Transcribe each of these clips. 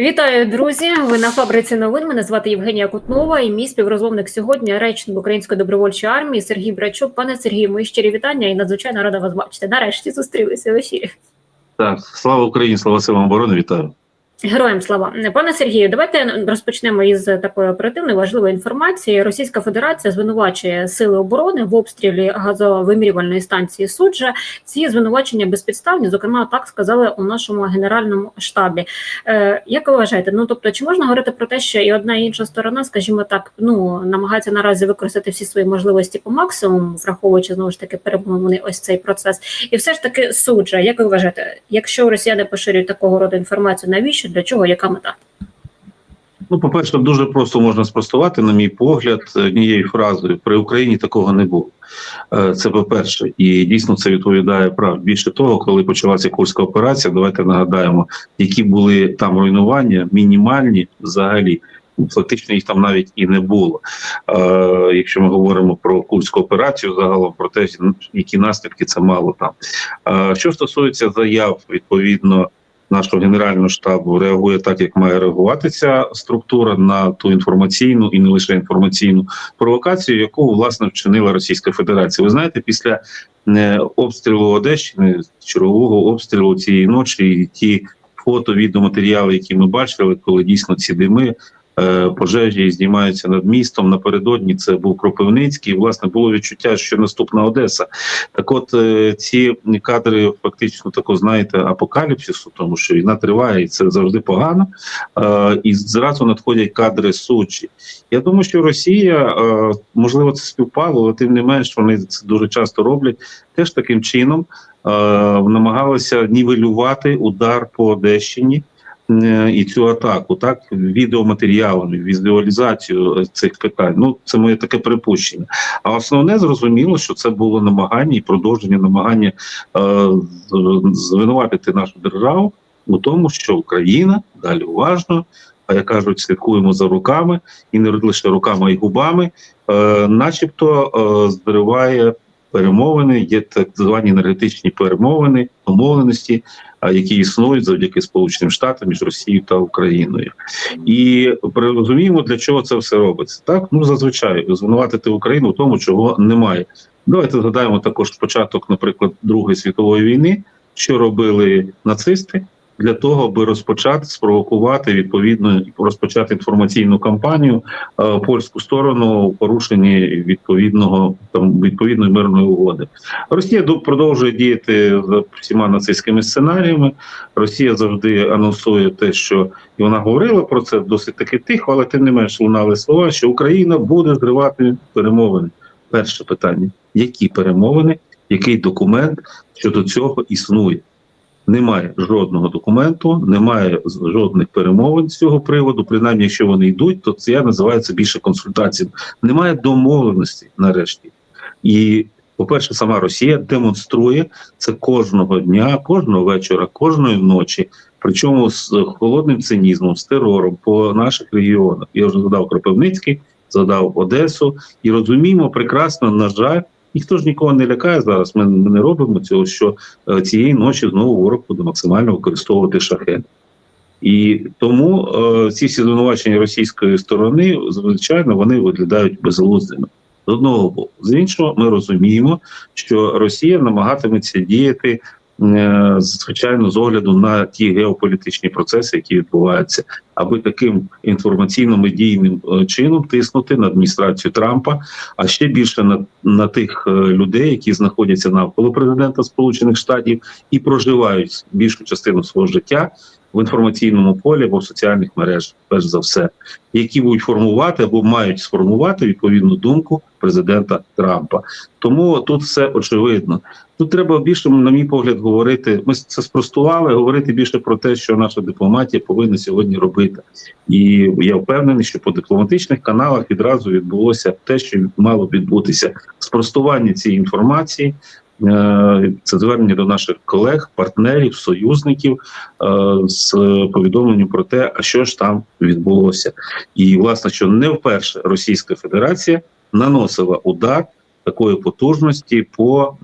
Вітаю, друзі! Ви на фабриці новин. Мене звати Євгенія Кутнова і мій співрозмовник сьогодні речник Української добровольчої армії Сергій Брачук. Пане Сергію, мої щирі вітання і надзвичайно рада вас бачити. Нарешті зустрілися в ефірі. Так, слава Україні, слава силам оборони, вітаю. Героям слава пане Сергію. Давайте розпочнемо із такої оперативної важливої інформації. Російська Федерація звинувачує сили оборони в обстрілі газовимірювальної станції суджа. Ці звинувачення безпідставні. Зокрема, так сказали у нашому генеральному штабі. Е, Як ви вважаєте? Ну тобто, чи можна говорити про те, що і одна і інша сторона, скажімо так, ну намагається наразі використати всі свої можливості по максимуму, враховуючи знову ж таки перемовини ось цей процес, і все ж таки суджа. Як ви вважаєте, якщо росіяни поширюють такого роду інформацію, навіщо? Для чого, яка мета? Ну, по-перше, дуже просто можна спростувати, на мій погляд, однією фразою при Україні такого не було. Е, Це по-перше, і дійсно це відповідає правді. Більше того, коли почалася курська операція, давайте нагадаємо, які були там руйнування, мінімальні взагалі. Фактично їх там навіть і не було. Е, Якщо ми говоримо про курську операцію, загалом про те, які наслідки це мало там. Е, Що стосується заяв, відповідно нашого генерального штабу реагує так, як має реагувати ця структура на ту інформаційну і не лише інформаційну провокацію, яку власне вчинила Російська Федерація. Ви знаєте, після е, обстрілу Одещини, чергового обстрілу цієї ночі, і ті фото, відеоматеріали, які ми бачили, коли дійсно ці дими. Е, Пожежі знімаються над містом напередодні. Це був Кропивницький. Власне було відчуття, що наступна Одеса. Так, от е, ці кадри фактично тако знаєте апокаліпсису, тому що війна триває, і це завжди погано. Е, І зразу надходять кадри суджі. Я думаю, що Росія можливо це співпало, але тим не менш вони це дуже часто роблять. Теж таким чином намагалися нівелювати удар по Одещині. Е, І цю атаку, так відеоматеріалами, візуалізацію цих питань. Ну це моє таке припущення. А основне зрозуміло, що це було намагання і продовження намагання е, звинуватити нашу державу у тому, що Україна далі уважно, а як кажуть, слідкуємо за руками і не лише руками, й губами, е, начебто е, зриває перемовини, є так звані енергетичні перемовини, домовленості, які існують завдяки Сполученим Штатам між Росією та Україною. І розуміємо, для чого це все робиться. Так, ну зазвичай звинуватити Україну в тому, чого немає. Давайте згадаємо також початок, наприклад, Другої світової війни, що робили нацисти для того, аби розпочати спровокувати відповідно розпочати інформаційну кампанію е, польську сторону у порушенні відповідного там відповідної мирної угоди. Росія продовжує діяти за всіма нацистськими сценаріями. Росія завжди анонсує те, що і вона говорила про це досить таки тихо, але тим не менш лунали слова, що Україна буде зривати перемовини. Перше питання: які перемовини, який документ щодо цього існує? Немає жодного документу, немає жодних перемовин з цього приводу. Принаймні, якщо вони йдуть, то це я називаю це більше консультаціями. Немає домовленості нарешті. І, по-перше, сама Росія демонструє це кожного дня, кожного вечора, кожної ночі. Причому з холодним цинізмом, з терором по наших регіонах. Я вже згадав Кропивницький, згадав Одесу, і розуміємо прекрасно, на жаль, ніхто ж нікого не лякає зараз. Ми, ми не робимо цього, що е, цієї ночі знову ворог буде максимально використовувати шахет. І тому е, ці всі звинувачення російської сторони, звичайно, вони виглядають безглуздими. З одного боку, з іншого, ми розуміємо, що Росія намагатиметься діяти звичайно з огляду на ті геополітичні процеси, які відбуваються, аби таким інформаційно-медійним е, чином тиснути на адміністрацію Трампа, а ще більше на, на тих е, людей, які знаходяться навколо президента Сполучених Штатів і проживають більшу частину свого життя в інформаційному полі або в соціальних мережах, перш за все, які будуть формувати або мають сформувати відповідну думку президента Трампа. Тому тут все очевидно. Тут треба більше, на мій погляд, говорити. Ми це спростували, говорити більше про те, що наша дипломатія повинна сьогодні робити. І я впевнений, що по дипломатичних каналах відразу відбулося те, що мало відбутися спростування цієї інформації. Е, Це звернення до наших колег, партнерів, союзників е, з повідомленням про те, а що ж там відбулося, і власне, що не вперше Російська Федерація наносила удар такої потужності по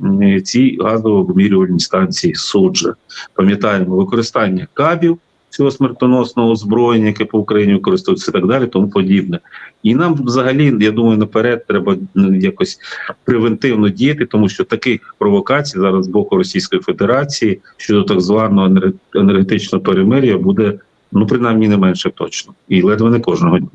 цій газово-вимірювальній станції суджа. Пам'ятаємо використання кабів цього смертоносного озброєння, яке по Україні використовується, і так далі, тому подібне. І нам взагалі, я думаю, наперед треба ну, якось превентивно діяти, тому що таких провокацій зараз з боку Російської Федерації щодо так званого енергетичного перемир'я буде ну принаймні не менше точно, і ледве не кожного дня.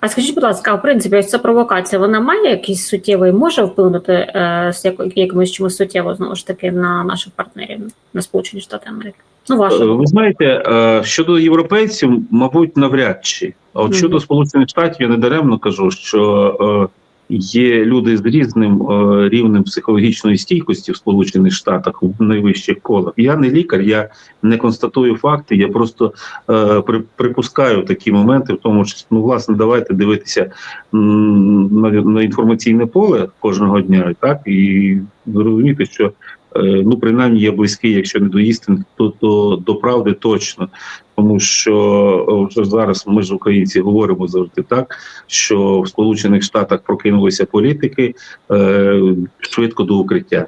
А скажіть, будь ласка, в принципі, ось ця провокація вона має якийсь суттєвий, може вплинути е, з яко- якимось чимось суттєво знову ж таки на наших партнерів, на Сполучені Штати Америки? Ну, ваше. Ви знаєте, е, щодо європейців, мабуть, навряд чи. А от щодо Сполучених Штатів, я не даремно кажу, що е, є люди з різним е, рівнем психологічної стійкості в Сполучених Штатах в найвищих колах. Я не лікар, я не констатую факти, я просто е, припускаю такі моменти, в тому числі, ну, власне, давайте дивитися на, інформаційне поле кожного дня, так і зрозуміти, що ну принаймні є близький, якщо не до істин, то, то до правди точно. Тому що е, зараз ми ж українці говоримо завжди так, що в Сполучених Штатах прокинулися політики е, швидко до укриття.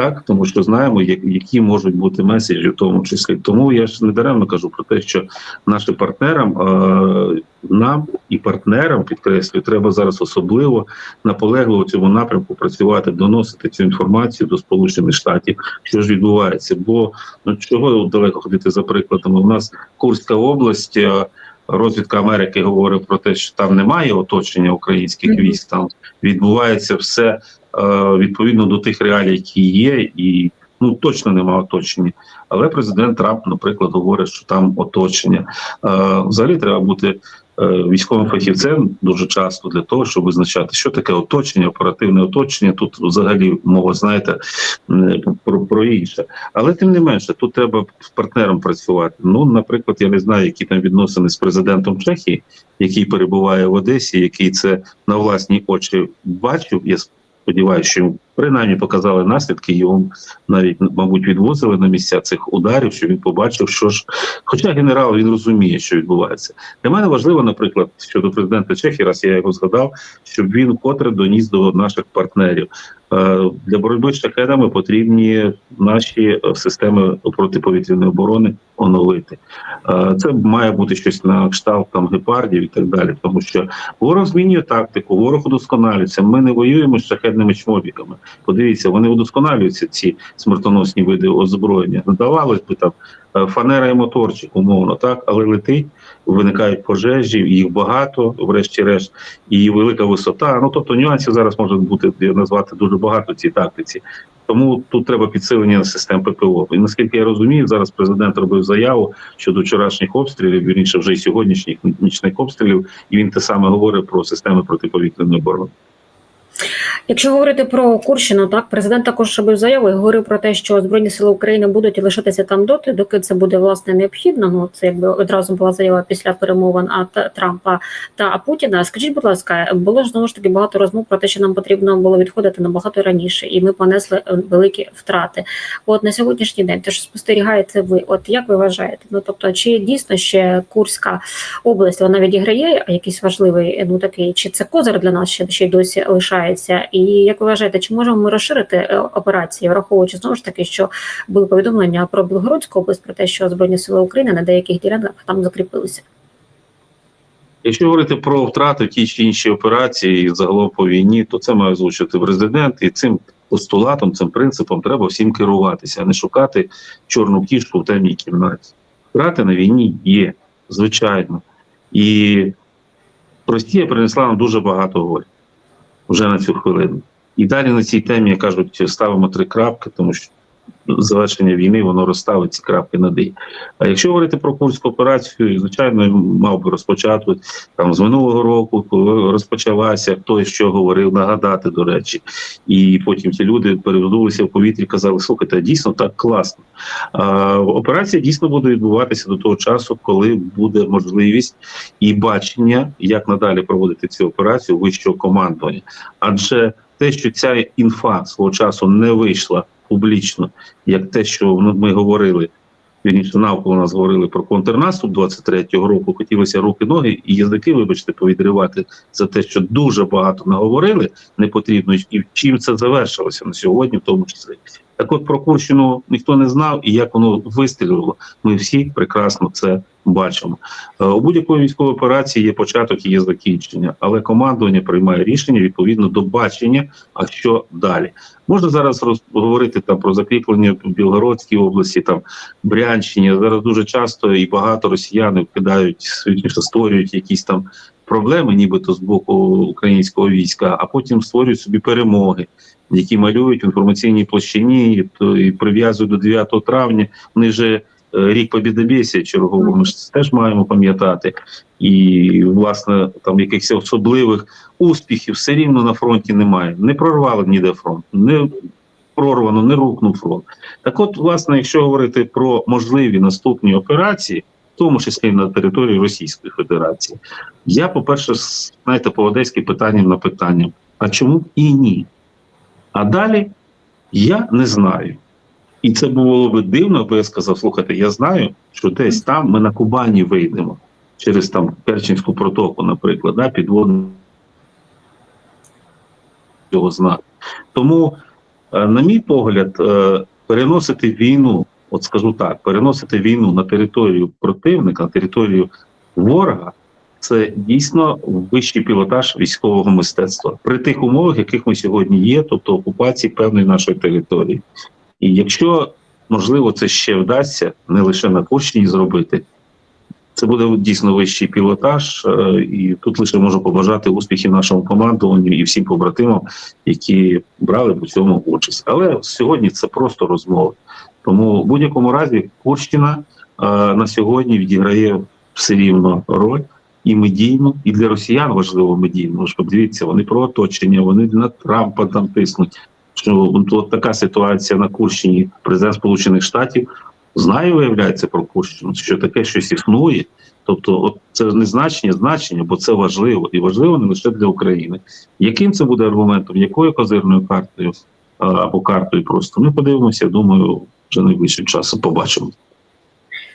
Так, тому що знаємо, які можуть бути меседжі в тому числі. Тому я ж не даремно кажу про те, що нашим партнерам, е, нам і партнерам, підкреслюю, треба зараз особливо наполегливо цьому напрямку працювати, доносити цю інформацію до Сполучених Штатів, що ж відбувається. Бо ну чого далеко ходити за прикладами? У нас Курська область. Розвідка Америки говорить про те, що там немає оточення українських військ. Там відбувається все е, відповідно до тих реалій, які є, і ну точно немає оточення. Але президент Трамп, наприклад, говорить, що там оточення. Е, взагалі треба бути військовим фахівцем дуже часто для того, щоб визначати, що таке оточення, оперативне оточення. Тут взагалі мова, знаєте, про, про інше. Але тим не менше, тут треба з партнером працювати. Ну, наприклад, я не знаю, які там відносини з президентом Чехії, який перебуває в Одесі, який це на власні очі бачив. Я сподіваюся, що принаймні показали наслідки. Його навіть мабуть відвозили на місця цих ударів, що він побачив, що ж, хоча генерал він розуміє, що відбувається. Для мене важливо, наприклад, щодо президента Чехії, раз я його згадав, щоб він вкотре доніс до наших партнерів. Е, Для боротьби з шахедами потрібні наші е, системи протиповітряної оборони оновити. Е, Це має бути щось на кшталт там гепардів і так далі, тому що ворог змінює тактику, ворог удосконалюється. Ми не воюємо з шахедними чмобіками. Подивіться, вони удосконалюються ці смертоносні види озброєння. Здавалось би там е, фанера і моторчик, умовно, так, але летить, виникають пожежі, їх багато, врешті-решт, і велика висота. Ну тобто нюансів зараз може бути назвати дуже багато в цій тактиці. Тому тут треба підсилення систем ППО. І наскільки я розумію, зараз президент робив заяву щодо вчорашніх обстрілів, вірніше вже й сьогоднішніх нічних обстрілів, і він те саме говорить про системи протиповітряної оборони. Якщо говорити про Курщину, так президент також робив заяву і говорив про те, що збройні сили України будуть лишатися там доти, доки це буде власне необхідно. Ну це якби одразу була заява після перемовин а, Трампа та Путіна. Скажіть, будь ласка, було ж знову ж таки багато розмов про те, що нам потрібно було відходити набагато раніше, і ми понесли е, великі втрати. От на сьогоднішній день, те, що спостерігаєте ви, от як ви вважаєте? Ну тобто, чи дійсно ще Курська область вона відіграє якийсь важливий ну такий, чи це козир для нас ще ще досі лишається? І як ви вважаєте, чи можемо ми розширити е, операції, враховуючи знову ж таки, що були повідомлення про Білгородську область про те, що збройні сили України на деяких ділянках там закріпилися? Якщо говорити про втрати в тій чи іншій операції загалом по війні, то це має озвучити президент, і цим постулатом, цим принципом треба всім керуватися, а не шукати чорну кішку в темній кімнаті. Втрати на війні є, звичайно. І Росія принесла нам дуже багато горя вже на цю хвилину. І далі на цій темі, як кажуть, ставимо три крапки, тому що завершення війни воно розставить ці крапки над «і». А якщо говорити про курську операцію, звичайно, мав би розпочати там з минулого року, коли розпочалася, хто що говорив, нагадати, до речі. І потім ті люди перевернулися в повітрі казали, слухайте, дійсно так класно. А, операція дійсно буде відбуватися до того часу, коли буде можливість і бачення, як надалі проводити цю операцію вищого командування. Адже те, що ця інфа свого часу не вийшла публічно, як те, що ми говорили. Вірніше навколо нас говорили про контрнаступ 23-го року. Хотілося руки, ноги і язики, вибачте, повідривати за те, що дуже багато наговорили, не потрібно, і чим це завершилося на сьогодні, в тому числі. Так от про Курщину ніхто не знав, і як воно вистрілило, ми всі прекрасно це бачимо. Е, У будь-якої військової операції є початок і є закінчення, але командування приймає рішення відповідно до бачення, а що далі. Можна зараз роз- говорити там про закріплення в Білгородській області, там Брянщині. Зараз дуже часто і багато росіян вкидають створюють якісь там проблеми, нібито з боку українського війська, а потім створюють собі перемоги, які малюють в інформаційній площині і, і прив'язують до 9 травня. Вони вже е, рік побідобєсія чергового. Ми ж теж маємо пам'ятати. І власне там якихось особливих успіхів все рівно на фронті немає. Не прорвали ніде фронт, не прорвано, не рухнув фронт. Так, от, власне, якщо говорити про можливі наступні операції, в тому числі на території Російської Федерації, я, по-перше, знаєте, по одеськи питанням на питання: а чому і ні? А далі я не знаю. І це було би дивно, бо я сказав: слухайте, я знаю, що десь там ми на Кубані вийдемо через там Керченську протоку, наприклад, да, підводну цього знаку. Тому, е, на мій погляд, е, переносити війну, от скажу так, переносити війну на територію противника, на територію ворога. Це дійсно вищий пілотаж військового мистецтва при тих умовах, яких ми сьогодні є, тобто окупації певної нашої території. І якщо можливо це ще вдасться не лише на Курщині зробити, це буде дійсно вищий пілотаж, е, і тут лише можу побажати успіхів нашому командуванню і всім побратимам, які брали в цьому участь. Але сьогодні це просто розмови. Тому в будь-якому разі Курщина е, на сьогодні відіграє все рівно роль. І медійну, і для росіян важливо медійно. Що дивіться, вони про оточення, вони на Трампа там тиснуть. Що от, така ситуація на Курщині, президент Сполучених Штатів знає, виявляється про Курщину, що таке щось існує. Тобто, от це не значення, значення, бо це важливо, і важливо не лише для України. Яким це буде аргументом, якою козирною картою або картою просто ми подивимося. Думаю, вже найближчим часом побачимо.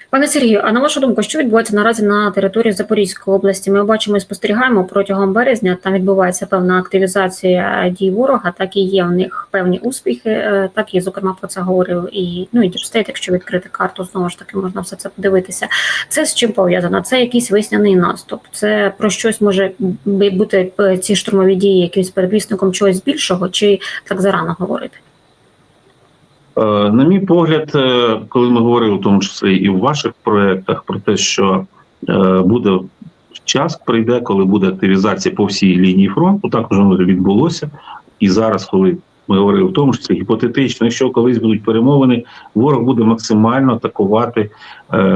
Пане Сергію, а на вашу думку, що відбувається наразі на території Запорізької області? Ми бачимо і спостерігаємо протягом березня. Там відбувається певна активізація дій ворога. Так і є в них певні успіхи. е, Так і зокрема про це говорив і ну і Діпстейт, якщо відкрити карту, знову ж таки можна все це подивитися. Це з чим пов'язано? Це якийсь весняний наступ. Це про щось може бути е, ці штурмові дії якимось передвісником чогось більшого, чи так зарано говорити? Е, На мій погляд, е, коли ми говорили в тому числі і в ваших проєктах про те, що е, буде час, прийде, коли буде активізація по всій лінії фронту, так воно відбулося. І зараз, коли ми говорили в тому числі гіпотетично, якщо колись будуть перемовини, ворог буде максимально атакувати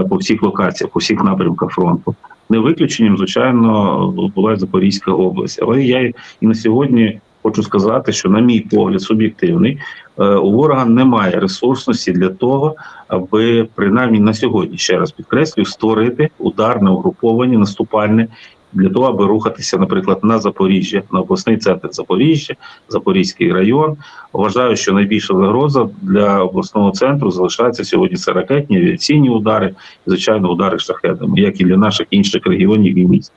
по всіх локаціях, по всіх напрямках фронту. Не виключенням, звичайно, була Запорізька область. Але я і на сьогодні хочу сказати, що, на мій погляд, суб'єктивний, у ворога немає ресурсності для того, аби принаймні на сьогодні ще раз підкреслюю, створити ударне угруповання наступальне для того, аби рухатися, наприклад, на Запоріжжя, на обласний центр Запоріжжя, Запорізький район. Вважаю, що найбільша загроза для обласного центру залишається сьогодні. Це ракетні авіаційні удари, звичайно, удари шахедами, як і для наших інших регіонів і міст.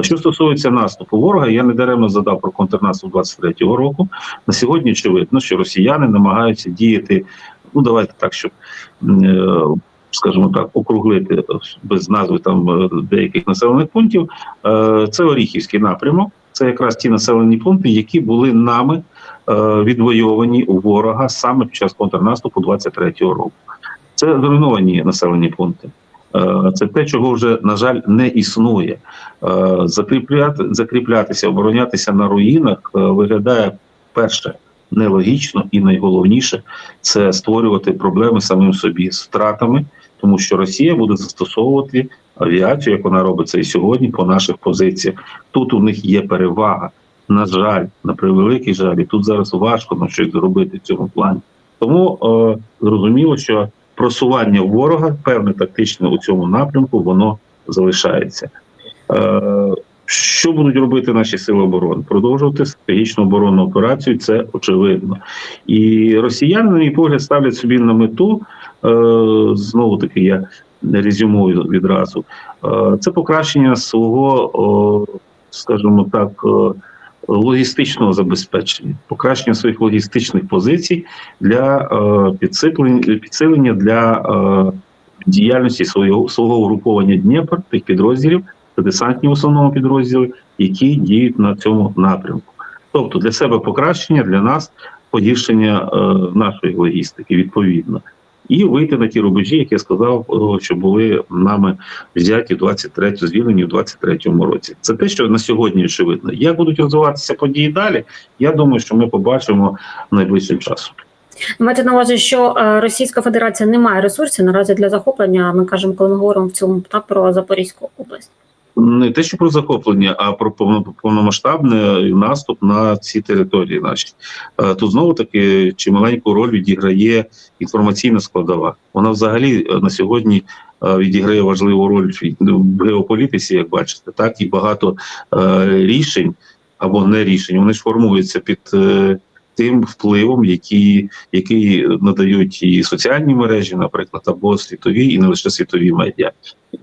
Що стосується наступу ворога, я не даремно задав про контрнаступ 23-го року. На сьогодні очевидно, що росіяни намагаються діяти. Ну давайте так, щоб е, скажімо так, округлити без назви там е, деяких населених пунктів. Е, Це Оріхівський напрямок. Це якраз ті населені пункти, які були нами е, відвойовані у ворога саме під час контрнаступу 23-го року. Це зруйновані населені пункти. Е, Це те, чого вже на жаль не існує. Е, Закріпляти, закріплятися, оборонятися на руїнах е, виглядає перше нелогічно, і найголовніше це створювати проблеми самим собі з втратами, тому що Росія буде застосовувати авіацію, як вона робить це і сьогодні, по наших позиціях. Тут у них є перевага. На жаль, на превеликий жаль, і тут зараз важко на щось зробити в цьому плані. Тому е, зрозуміло, що просування ворога, певне тактичне у цьому напрямку, воно залишається. Е, що будуть робити наші сили оборони? Продовжувати стратегічну оборонну операцію, це очевидно. І росіяни, на мій погляд, ставлять собі на мету знову таки, я резюмую відразу. Е, це покращення свого, скажімо так, е, логістичного забезпечення, покращення своїх логістичних позицій для е, підсилення, для е, діяльності свого свого угруповання Дніпр, тих підрозділів, це десантні в основному підрозділи, які діють на цьому напрямку. Тобто для себе покращення, для нас погіршення е, нашої логістики відповідно. І вийти на ті рубежі, як я сказав, що були нами взяті в 23 звільнені в 23-му році. Це те, що на сьогодні очевидно. Як будуть розвиватися події далі? Я думаю, що ми побачимо найближчим часом. Маєте на увазі, що е, Російська Федерація не має ресурсів наразі для захоплення. Ми кажемо, коли ми говоримо в цьому так про Запорізьку область. Не те, що про захоплення, а про повно- повномасштабний наступ на ці території наші. Е, Тут знову таки чималеньку роль відіграє інформаційна складова. Вона взагалі е, на сьогодні е, відіграє важливу роль в геополітиці, як бачите, так і багато рішень або не рішень. Вони ж формуються під тим впливом, які, який надають і соціальні мережі, наприклад, або світові, і не лише світові медіа.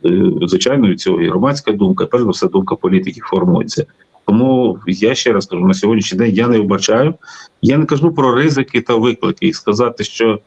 Е, Звичайно, від цього і громадська думка, перш за все, думка політиків формується. Тому я ще раз кажу, на сьогоднішній день я не вбачаю. Я не кажу про ризики та виклики і сказати, що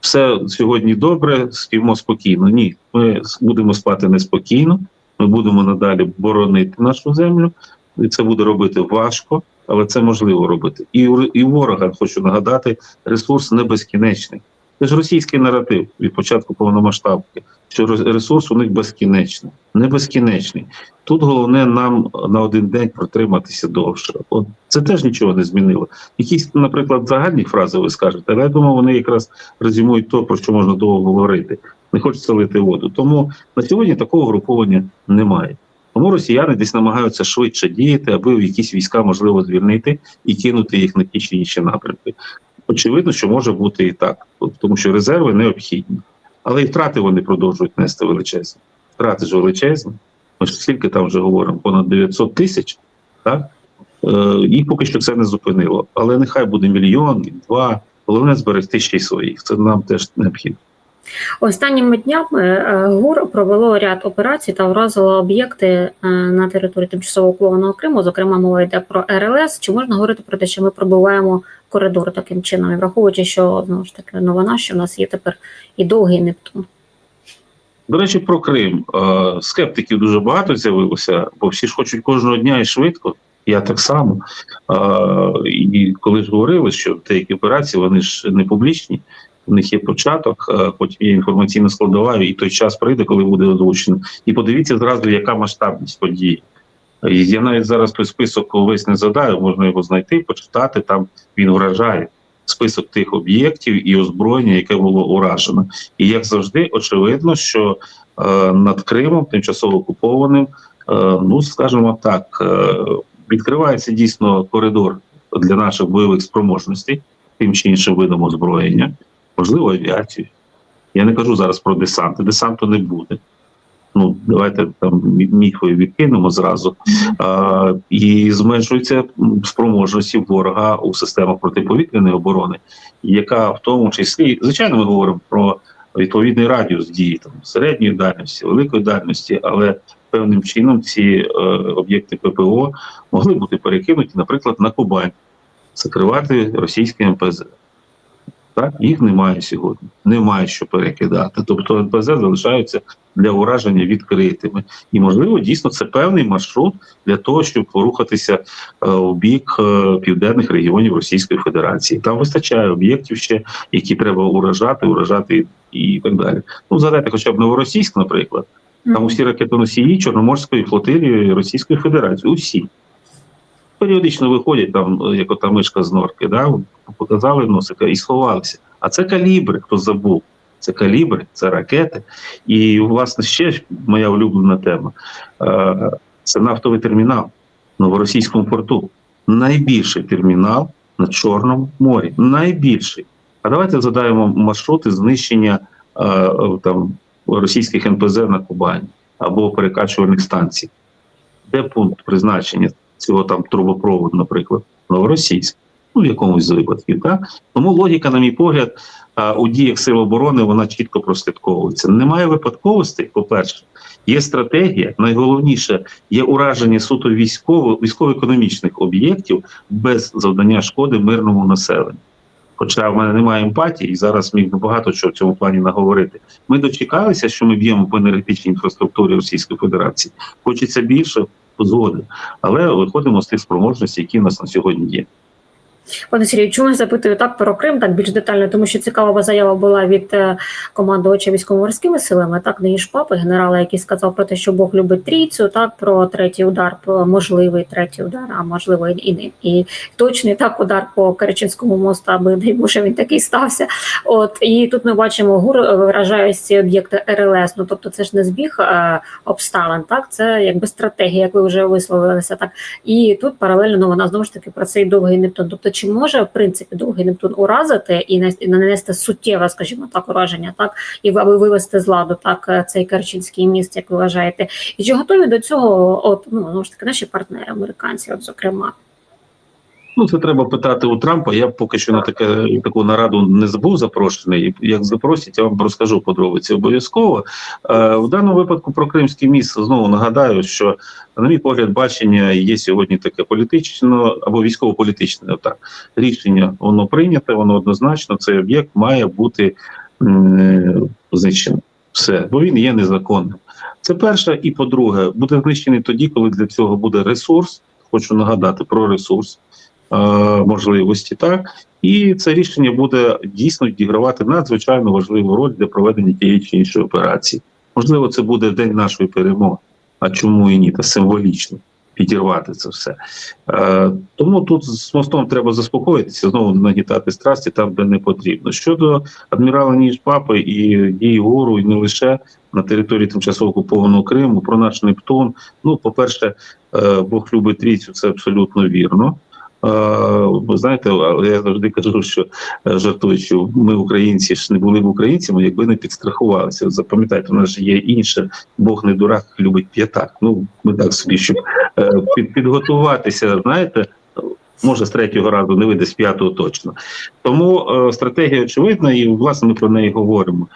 все сьогодні добре, співмо спокійно. Ні, ми будемо спати неспокійно. Ми будемо надалі боронити нашу землю, і це буде робити важко, але це можливо робити. І і ворога хочу нагадати, ресурс не безкінечний. Це ж російський наратив від початку повномасштабки, що ресурс у них безкінечний, не безкінечний. Тут головне нам на один день протриматися довше. От це теж нічого не змінило. Якісь, наприклад, загальні фрази ви скажете, але я думаю, вони якраз резюмують то, про що можна довго говорити. Не хочеться лити воду. Тому на сьогодні такого груповання немає. Тому росіяни десь намагаються швидше діяти, аби якісь війська можливо звільнити і кинути їх на ті чи інші напрямки. Очевидно, що може бути і так, тому що резерви необхідні, але і втрати вони продовжують нести величезні. Втрати ж величезні. Ми ж скільки там вже говоримо, понад 900 тисяч, так? Е, їх поки що це не зупинило. Але нехай буде мільйон, два. Головне зберегти ще й своїх. Це нам теж необхідно. Останніми днями е, ГУР провело ряд операцій та вразило об'єкти е, на території тимчасово окупованого Криму. Зокрема, мова йде про РЛС. Чи можна говорити про те, що ми пробиваємо коридор таким чином, і враховуючи, що знову ж таки новина, що в нас є тепер і довгий Нептун. До речі, про Крим. Е, Скептиків дуже багато з'явилося, бо всі ж хочуть кожного дня і швидко. Я так само. І коли ж говорили, що деякі операції вони ж не публічні, у них є початок, е, потім є інформаційна складова, і той час прийде, коли буде озвучено. І подивіться зразу, яка масштабність події. Я навіть зараз той список увесь не задаю, можна його знайти, почитати. Там він вражає список тих об'єктів і озброєння, яке було уражено. І як завжди, очевидно, що е, над Кримом, тимчасово окупованим, е, ну скажімо так, відкривається дійсно коридор для наших бойових спроможностей, тим чи іншим видом озброєння, можливо, авіацію. Я не кажу зараз про десант, десанту не буде. Ну, давайте там мі- міфи відкинемо зразу. А, і зменшуються спроможності ворога у системах протиповітряної оборони, яка в тому числі, звичайно, ми говоримо про відповідний радіус дії там середньої дальності, великої дальності, але певним чином ці е, об'єкти ППО могли бути перекинуті, наприклад, на Кубань, закривати російське МПЗ. Так, їх немає сьогодні, немає що перекидати. Тобто НПЗ залишаються для ураження відкритими. І, можливо, дійсно це певний маршрут для того, щоб порухатися е, у бік е, південних регіонів Російської Федерації. Там вистачає об'єктів ще, які треба уражати, уражати і, і так далі. Ну, згадайте, хоча б Новоросійськ, наприклад, там усі ракетоносії Чорноморської флотилії Російської Федерації. Усі. Періодично виходять там, як ота мишка з норки, да? показали носика і сховалися. А це калібри, хто забув. Це калібри, це ракети. І, власне, ще моя улюблена тема е, це нафтовий термінал в новоросійському порту. Найбільший термінал на Чорному морі. Найбільший. А давайте задаємо маршрути знищення е, там, російських НПЗ на Кубані або перекачувальних станцій. Де пункт призначення цього там трубопроводу, наприклад, новоросійськ, ну в якомусь з випадків. Так? Тому логіка, на мій погляд, у діях сил оборони вона чітко прослідковується. Немає випадковостей, по-перше, Є стратегія, найголовніше є ураження суто військово військово-економічних об'єктів без завдання шкоди мирному населенню. Хоча в мене немає емпатії, і зараз міг багато чого в цьому плані наговорити. Ми дочекалися, що ми б'ємо по енергетичній інфраструктурі Російської Федерації. Хочеться більше згоди, але виходимо з тих спроможностей, які в нас на сьогодні є. Пане Сергію, чому я запитую так про Крим так більш детально? Тому що цікава заява була від е, командувача військово-морськими силами, так не папи, генерала, який сказав про те, що Бог любить трійцю, так про третій удар, про можливий третій удар, а можливо і, і, і точний так удар по Керченському мосту, аби дай Боже він такий стався. От і тут ми бачимо ГУР виражає ці об'єкти РЛС. Ну тобто, це ж не збіг е, обставин, так це якби стратегія, як ви вже висловилися, так і тут паралельно ну, вона знову ж таки про цей довгий Нептун. Тобто, чи може в принципі довгий Нептун уразити і на- нанести суттєве, скажімо так, ураження, так і аби вивести з ладу так е, цей Керченський міст, як ви вважаєте, і чи готові до цього, от ну ж таки, наші партнери, американці, от зокрема. Ну, це треба питати у Трампа. Я поки що на таке таку нараду не забув запрошений. Як запросять, я вам розкажу подробиці обов'язково. Е, в даному випадку про Кримський міст знову нагадаю, що на мій погляд, бачення є сьогодні таке політично або військово-політичне. Так рішення воно прийняте, воно однозначно. Цей об'єкт має бути м, знищений. Все, бо він є незаконним. Це перше, і по-друге, буде знищений тоді, коли для цього буде ресурс. Хочу нагадати про ресурс е, можливості, так і це рішення буде дійсно відігравати надзвичайно важливу роль для проведення тієї чи іншої операції. Можливо, це буде день нашої перемоги. А чому і ні? Та символічно підірвати це все. Е, тому тут з мостом треба заспокоїтися, знову нагітати страсті там, де не потрібно. Щодо адмірала Ніж Папи і дії ГУРу, і не лише на території тимчасово окупованого Криму, про наш Нептун. Ну, по-перше, е, Бог любить трійцю, це абсолютно вірно. Е, Ви знаєте, але я завжди кажу, що е, жартую, що ми, українці, ж не були б українцями, якби не підстрахувалися. Запам'ятайте, у нас ж є інше, Бог не дурак, любить п'ятак. Ну, ми так собі, щоб е, під, підготуватися, знаєте, може з третього разу не вийде з п'ятого точно. Тому е, стратегія очевидна, і власне ми про неї говоримо.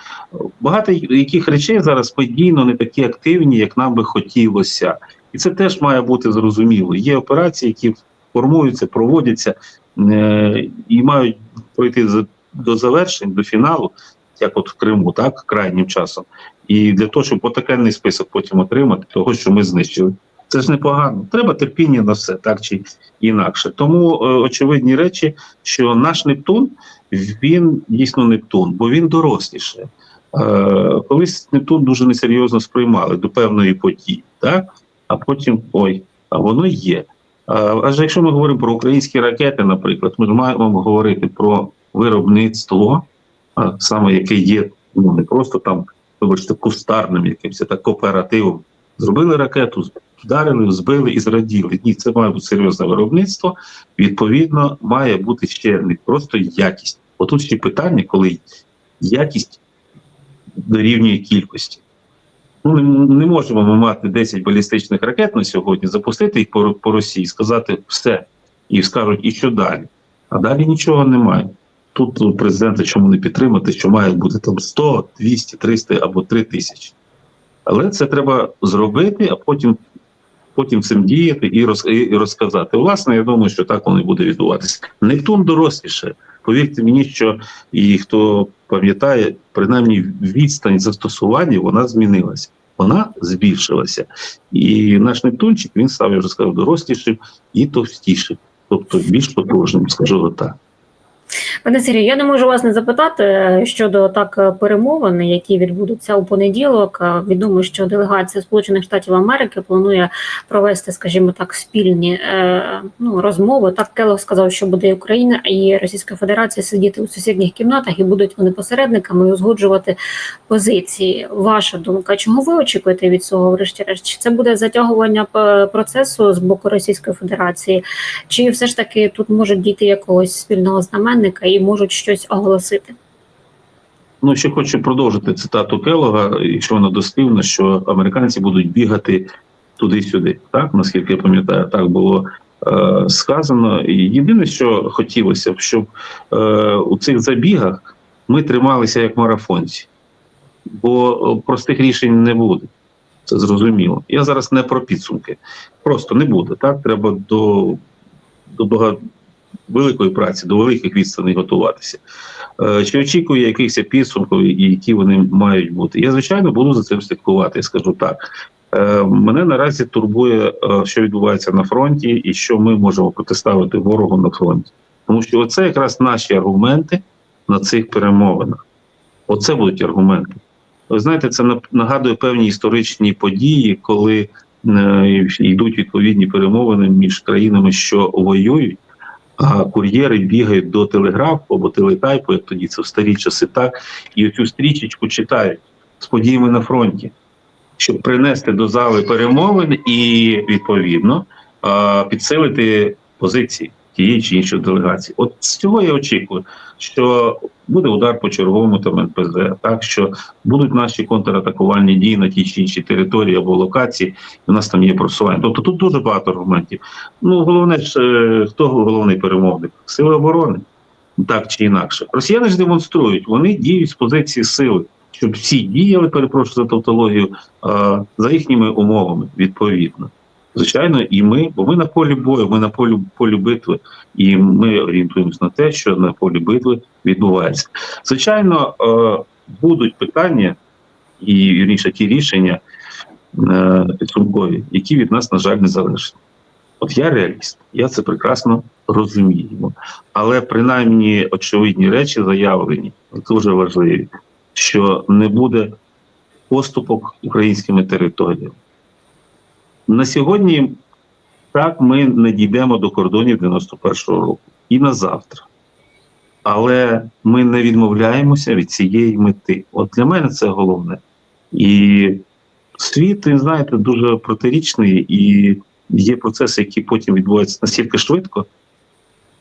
Багато яких речей зараз подійно не такі активні, як нам би хотілося, і це теж має бути зрозуміло. Є операції, які формуються, проводяться е, і мають пройти до завершень, до фіналу, як от в Криму, так крайнім часом. І для того, щоб потакенний список потім отримати, того, що ми знищили. Це ж непогано. Треба терпіння на все, так чи інакше. Тому е, очевидні речі, що наш Нептун він дійсно Нептун, бо він доросліше. Е, колись Нептун дуже несерйозно сприймали до певної події, так? а потім ой, а воно є. Адже якщо ми говоримо про українські ракети, наприклад, ми ж маємо говорити про виробництво, саме яке є ну не просто там, вибачте, кустарним якимось, так кооперативом. Зробили ракету, вдарили, збили і зраділи. Ні, це має бути серйозне виробництво. Відповідно, має бути ще не просто якість. Отут ще питання, коли якість дорівнює кількості. Ну, не, не можемо ми мати 10 балістичних ракет на сьогодні, запустити їх по, по Росії, сказати все. І скажуть, і що далі? А далі нічого немає. Тут у президента чому не підтримати, що має бути там 100, 200, 300 або 3 тисячі. Але це треба зробити, а потім, потім цим діяти і, роз, і розказати. Власне, я думаю, що так воно і буде відбуватися. Нептун доросліше. Повірте мені, що і хто пам'ятає, принаймні відстань застосування вона змінилася. Вона збільшилася. І наш Нептунчик він став, я вже сказав, дорослішим і товстішим, тобто більш потужним, скажу так. Пане Сергію, я не можу вас не запитати е, щодо так е, перемовин, які відбудуться у понеділок. Е, Відомо, що делегація Сполучених Штатів Америки планує провести, скажімо так, спільні ну, розмови. Так Келлог сказав, що буде Україна і Російська Федерація сидіти у сусідніх кімнатах і будуть вони посередниками і узгоджувати позиції. Ваша думка, чого ви очікуєте від цього? Врешті-решт, чи це буде затягування процесу з боку Російської Федерації, чи все ж таки тут можуть дійти якогось спільного знаменника і можуть щось оголосити? Ну, ще хочу продовжити цитату Келога, якщо вона дослівна, що американці будуть бігати туди-сюди. Так, наскільки я пам'ятаю, так було е, сказано. І єдине, що хотілося б, щоб е, у цих забігах ми трималися як марафонці, бо е, простих рішень не буде. Це зрозуміло. Я зараз не про підсумки. Просто не буде. Так, треба до, до великої праці, до великих відстаней готуватися. Е, Чи очікує якихось підсумків, які вони мають бути? Я, звичайно, буду за цим слідкувати. Скажу так. Е, Мене наразі турбує, е, що відбувається на фронті, і що ми можемо протиставити ворогу на фронті. Тому що оце якраз наші аргументи на цих перемовинах. Оце будуть аргументи. Ви знаєте, це нагадує певні історичні події, коли йдуть відповідні перемовини між країнами, що воюють, а кур'єри бігають до телеграфу або телетайпу, як тоді це в старі часи, так, і оцю стрічечку читають з подіями на фронті, щоб принести до зали перемовин і відповідно підсилити позиції тієї чи іншої делегації. От з цього я очікую, що буде удар по черговому там НПЗ, так що будуть наші контратакувальні дії на тій чи іншій території або локації, і у нас там є просування. Тобто тут дуже багато аргументів. Ну головне ж е, хто головний перемовник? Сили оборони, так чи інакше. Росіяни ж демонструють, вони діють з позиції сили, щоб всі діяли, перепрошую за тавтологію, е, за їхніми умовами відповідно. Звичайно, і ми, бо ми на полі бою, ми на полі полі битви, і ми орієнтуємося на те, що на полі битви відбувається. Звичайно, е, будуть питання і вірніше ті рішення е, підсумкові, які від нас, на жаль, не залежать. От я реаліст, я це прекрасно розумію. Але принаймні очевидні речі заявлені дуже важливі, що не буде поступок українськими територіями. На сьогодні так ми не дійдемо до кордонів 91-го року і на завтра. Але ми не відмовляємося від цієї мети. От для мене це головне. І світ, ви знаєте, дуже протирічний, і є процеси, які потім відбуваються настільки швидко.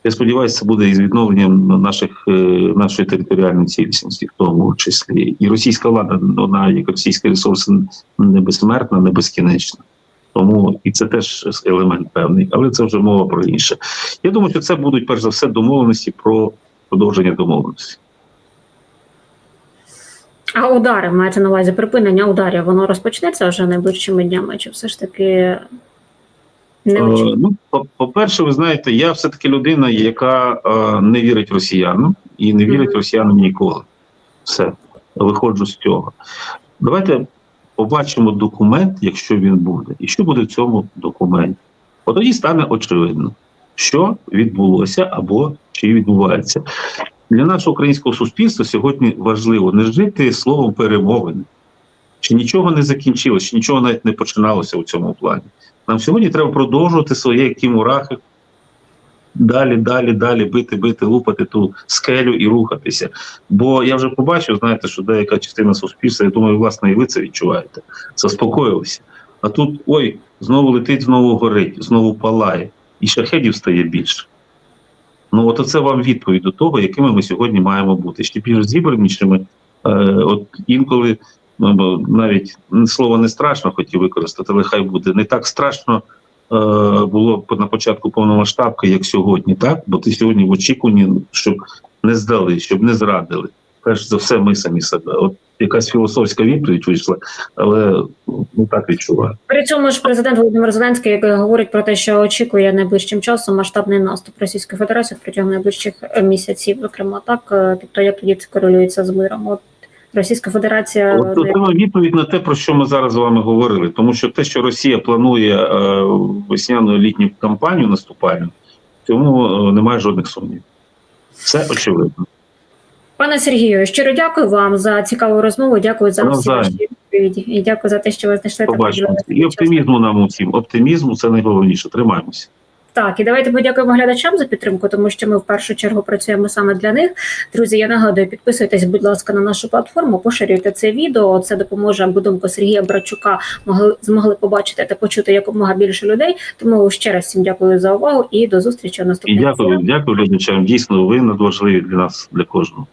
Я сподіваюся, це буде із відновленням наших, е, нашої територіальної цілісності, в тому числі. І російська влада, вона як російський ресурс не безсмертна, не безкінечна. Тому і це теж елемент певний, але це вже мова про інше. Я думаю, що це будуть перш за все домовленості про продовження домовленості. А удари маєте на увазі припинення ударів, воно розпочнеться вже найближчими днями, чи все ж таки не Е. Ну, по- по-перше, ви знаєте, я все-таки людина, яка е, не вірить росіянам і не вірить Мгм. росіянам ніколи. Все, виходжу з цього. Давайте побачимо документ, якщо він буде, і що буде в цьому документі. От тоді стане очевидно, що відбулося або чи відбувається. Для нашого українського суспільства сьогодні важливо не жити словом перемовини, чи нічого не закінчилося, чи нічого навіть не починалося у цьому плані. Нам сьогодні треба продовжувати своє кімурахи, далі, далі, далі бити, бити, лупати ту скелю і рухатися. Бо я вже побачив, знаєте, що деяка частина суспільства, я думаю, власне, і ви це відчуваєте, заспокоїлися. А тут ой, знову летить, знову горить, знову палає, і шахедів стає більше. Ну, от це вам відповідь до того, якими ми сьогодні маємо бути. Ще більш зібранішими. Е, от інколи ну, навіть слово не страшно хотів використати, але хай буде не так страшно. Е, Було на початку повномасштабки, як сьогодні, так? Бо ти сьогодні в очікуванні, щоб не здали, щоб не зрадили. Перш за все, ми самі себе. От якась філософська відповідь вийшла, але ну так відчуваю. При цьому ж президент Володимир Зеленський який говорить про те, що очікує найближчим часом масштабний наступ Російської Федерації протягом найближчих місяців, зокрема так. е, Тобто, як тоді це корелюється з миром? От Російська Федерація От це відповідь на те, про що ми зараз з вами говорили. Тому що те, що Росія планує е, весняну літню кампанію наступальну, цьому е, немає жодних сумнівів. Це очевидно. Пане Сергію, щиро дякую вам за цікаву розмову. Дякую за всі ваші відповіді і дякую за те, що ви знайшли та Побачимо. приділили І оптимізму нам усім. Оптимізму це найголовніше. Тримаємося. Так, і давайте подякуємо глядачам за підтримку, тому що ми в першу чергу працюємо саме для них. Друзі, я нагадую, підписуйтесь, будь ласка, на нашу платформу, поширюйте це відео. Це допоможе, аби думку Сергія Брачука могли змогли побачити та почути якомога більше людей. Тому ще раз всім дякую за увагу і до зустрічі у І дякую, дякую глядачам. Дійсно, ви надважливі для нас, для кожного.